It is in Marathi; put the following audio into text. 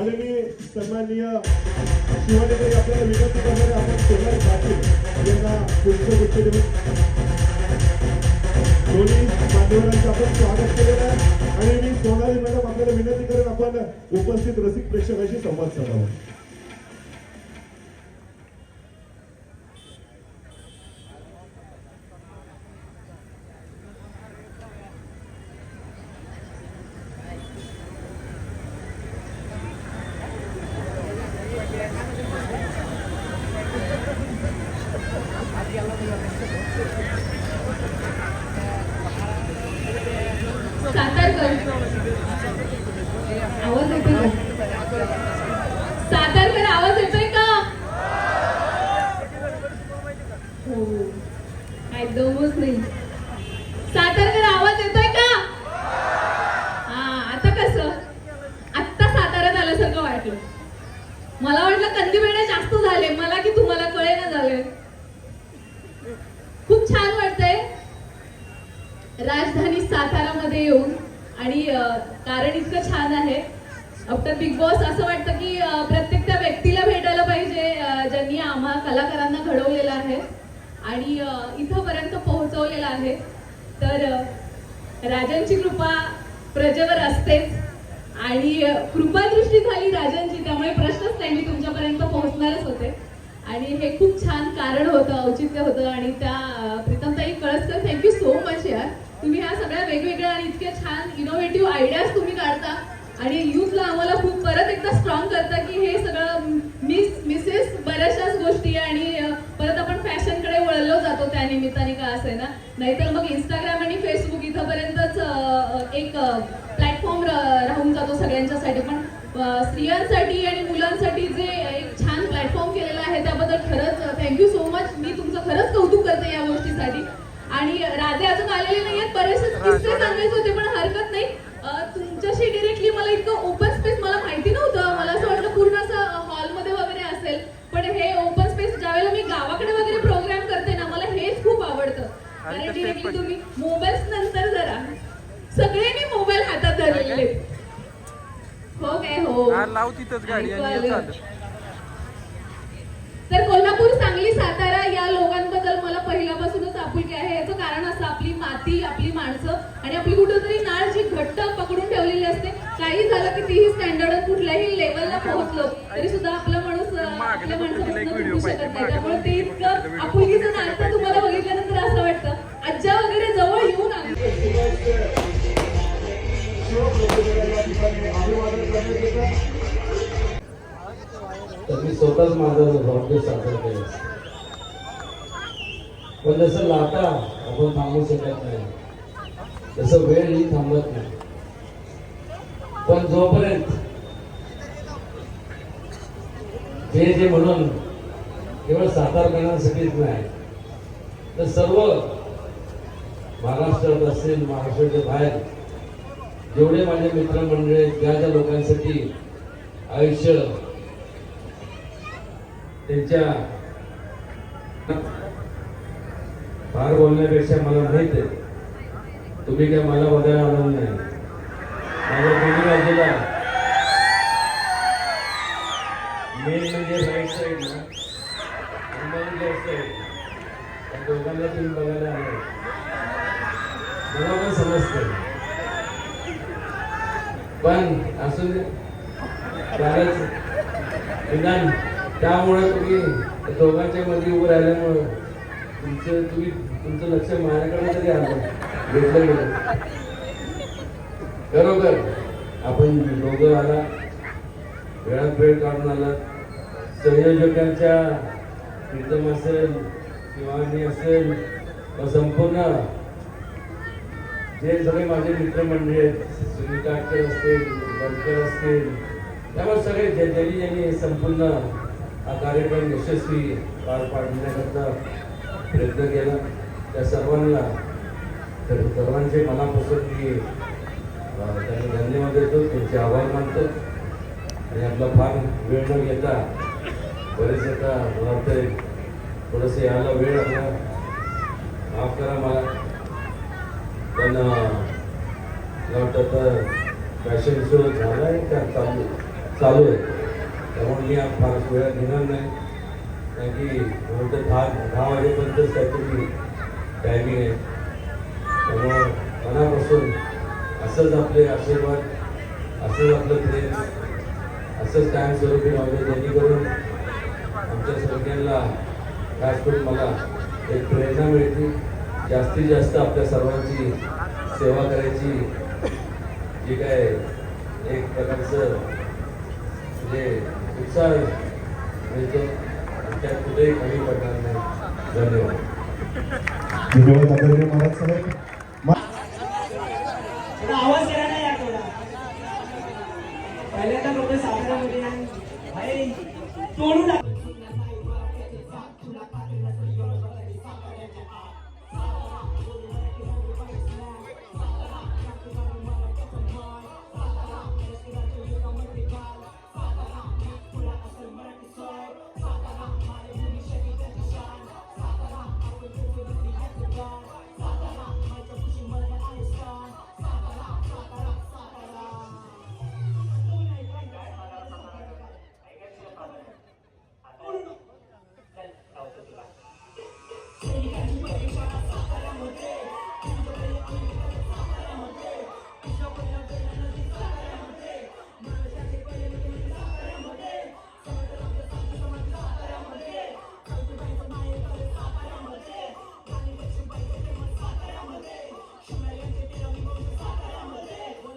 आणि मी सन्माननीय शिवानीकडे आपल्याला विनंती करणारे आपण सोनाली पाटील यांना पुष्पगुच्छ देऊन दोन्ही मान्यवरांचं आपण स्वागत केलेलं आहे. आणि मी सोनाली मॅडम आपल्याला विनंती करेन आपण उपस्थित रसिक प्रेक्षकाशी संवाद साधावा सातारकर आवाज येतोय का सातारकर आवाज येतोय का हो एकदमच नाही. सातारकर आवाज येतोय का? हा आता कसं? आत्ता साताऱ्यात आल्यासारखं वाटलं. मला वाटलं कंदी वेळा जास्त झाले. मला की तुम्हाला कळे ना झाले. खूप छान वाटतंय. राजधानी सातारामध्ये येऊन आणि कारण इतकं छान आहे. आफ्टर बिग बॉस असं वाटतं की प्रत्येक त्या व्यक्तीला भेटायला पाहिजे ज्यांनी आम्हा कलाकारांना घडवलेलं आहे. आणि इथंपर्यंत पोहोचवलेलं आहे. तर राजांची कृपा प्रजेवर असतेच आणि कृपादृष्टी झाली राजांची त्यामुळे प्रश्नच नाही मी तुमच्यापर्यंत पोहोचणारच होते. आणि हे खूप छान कारण होतं औचित्य होतं आणि त्या Pritamtai Kalaskar thank you so much यार. तुम्ही ह्या सगळ्या वेगवेगळ्या आणि इतक्या छान इनोव्हेटिव्ह आयडियाज तुम्ही काढता आणि युथला आम्हाला खूप परत एकदा स्ट्रॉंग करता की हे सगळं मिस मिसेस बऱ्याचशाच गोष्टी आणि अ, परत आपण फॅशनकडे वळलो जातो त्या निमित्ताने का असे ना? नाहीतर मग इंस्टाग्राम आणि फेसबुक इथंपर्यंतच एक प्लॅटफॉर्म राहून जातो सगळ्यांच्यासाठी. पण स्त्रियांसाठी आणि मुलांसाठी जे एक छान प्लॅटफॉर्म केलेला आहे त्याबद्दल खरंच थँक्यू सो मच मी तुमचं खरंच कौतुक करते या गोष्टीसाठी. आणि राधे अजून आलेले नाहीयेत. बरेचसे किस्से सांगायचे होते पण हरकत नाही. तुमच्याशी डिरेक्टली मला इतकं ओपन स्पेस मला माहिती नव्हतं मला असं वाटलं पूर्ण असं हॉलमध्ये वगैरे असेल पण हे ओपन स्पेस ज्यावेळेला मी गावाकडे वगैरे प्रोग्राम करते ना मला हेच खूप मोबाईल्स नंतर जरा. सगळ्यांनी मोबाईल हातात धरलेले. हो काय? हो. लाव तिथंच गाडी. तर कोल्हापूर सांगली सातारा या लोकांबद्दल मला पहिल्यापासूनच आपुलकी आहे. याचं कारण असं आपली माती आपली माणसं आणि आपली कुठेतरी नाळ जी घट्ट पकडून ठेवलेली असते काही झालं की तीही स्टँडर्ड कुठल्याही लेवलला पोहोचलो. तरी सुद्धा आपला माणूस आपल्या माणसापासून तुटू शकत नाही. त्यामुळे ते इतकं आपुलकीचं नातं तुम्हाला बघितल्यानंतर वाटतं? आज्जा वगैरे जवळ येऊन तर मी स्वतःच माझं वाढदिवस सादर केला. पण जसं लाटा आपण थांबू शकत नाही. तसं वेळ ही थांबत नाही. पण जोपर्यंत जे जे म्हणून केवळ साकार करण्यासाठीच नाही तर सर्व महाराष्ट्रात असेल महाराष्ट्राच्या बाहेर जेवढे माझे मित्रमंडळी आहेत ज्या ज्या लोकांसाठी आयुष्य त्यांच्या फार बोलण्यापेक्षा मला माहीत आहे तुम्ही काय मला बघायला आलं नाही. माझ्या दोन्ही बाजूला मेन म्हणजे राईट साईड ना आणि लेफ्ट साईड त्या दोघांना तुम्ही बघायला आले. मला पण समजतं पण असून त्यालाच निदान त्यामुळे तुम्ही दोघांच्या मध्ये उभं राहिल्यामुळं तुमचं तुम्ही तुमचं लक्ष माझ्याकडे तरी आलं. घेतलं गेलं. खरोखर आपण दोघं आला. वेळात वेळ काढून आला. संयोजकांच्या एकदम असेल किंवा मी असेल व संपूर्ण. जे सगळे माझे मित्रमंडळी आहेत सुनील असतील बनकर असतील त्यामुळे सगळे ज्या- ज्यांनी ज्यांनी संपूर्ण हा कार्यक्रम यशस्वी पार पाडण्याकरता प्रयत्न केला. त्या सर्वांना तर सर्वांचे मनापासून मी त्यांना धन्यवाद देतो त्यांचे आभार मानतो. आणि आपला फार वेळ न घेता बरेच आता मला वाटतंय थोडंसं यायला वेळ आपला. माफ करा मला. पण मला वाटतं आता फॅशन शो झालाय का? चालू चालू आहे. त्यामुळे मी आज फारच वेळा घेणार नाही. कारण की नंतर दहा दहा वाजेपर्यंत त्याची टायमिंग आहे. त्यामुळं मनापासून असंच आपले आशीर्वाद असंच आपलं प्रेम असंच कायमस्वरूपी राहू जेणेकरून आमच्या सगळ्यांना खास करून मला एक प्रेरणा मिळते? जास्तीत जास्त आपल्या सर्वांची सेवा करायची. जी काय एक प्रकारचं म्हणजे उत्साह मिळतो आणि त्यात कुठेही कमी पडणार नाही. धन्यवाद. महाराज साहेब. आवाज करा ना या थोडा. पहिल्यांदा लोक साताऱ्यामध्ये भाई तोडून टाक